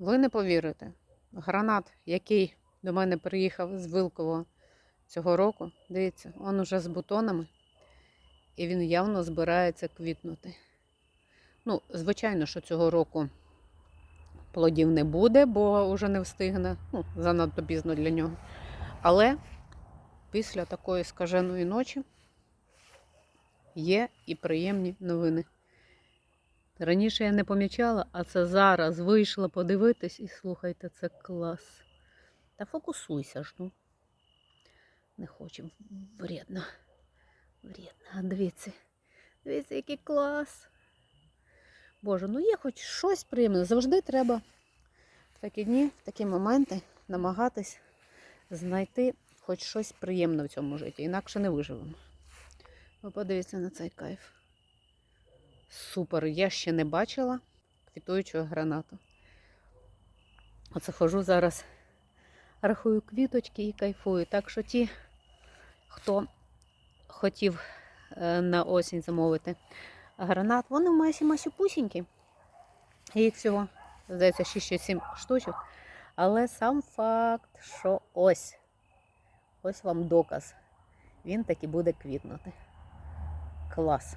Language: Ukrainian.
Ви не повірите. Гранат, який до мене приїхав з Вилкового цього року, дивіться, він уже з бутонами, і він явно збирається квітнути. Ну, звичайно, що цього року плодів не буде, бо вже не встигне. Ну, занадто пізно для нього. Але після такої скаженої ночі є і приємні новини. Раніше я не помічала, а це зараз вийшла подивитись і слухайте, це клас. Та фокусуйся ж, ну. Не хочу, вредно. Вредно. Дивіться. Дивіться, який клас. Боже, ну є хоч щось приємне. Завжди треба в такі дні, в такі моменти намагатись знайти хоч щось приємне в цьому житті, інакше не виживемо. Ви подивіться на цей кайф. Супер, я ще не бачила квітуючого гранату. Оце хожу зараз, рахую квіточки і кайфую. Так що ті, хто хотів е, на осінь замовити гранат, вони в масі масюпусінькі. Їх всього, здається, 6-7 штучок. Але сам факт, що ось, ось вам доказ. Він таки буде квітнути. Клас.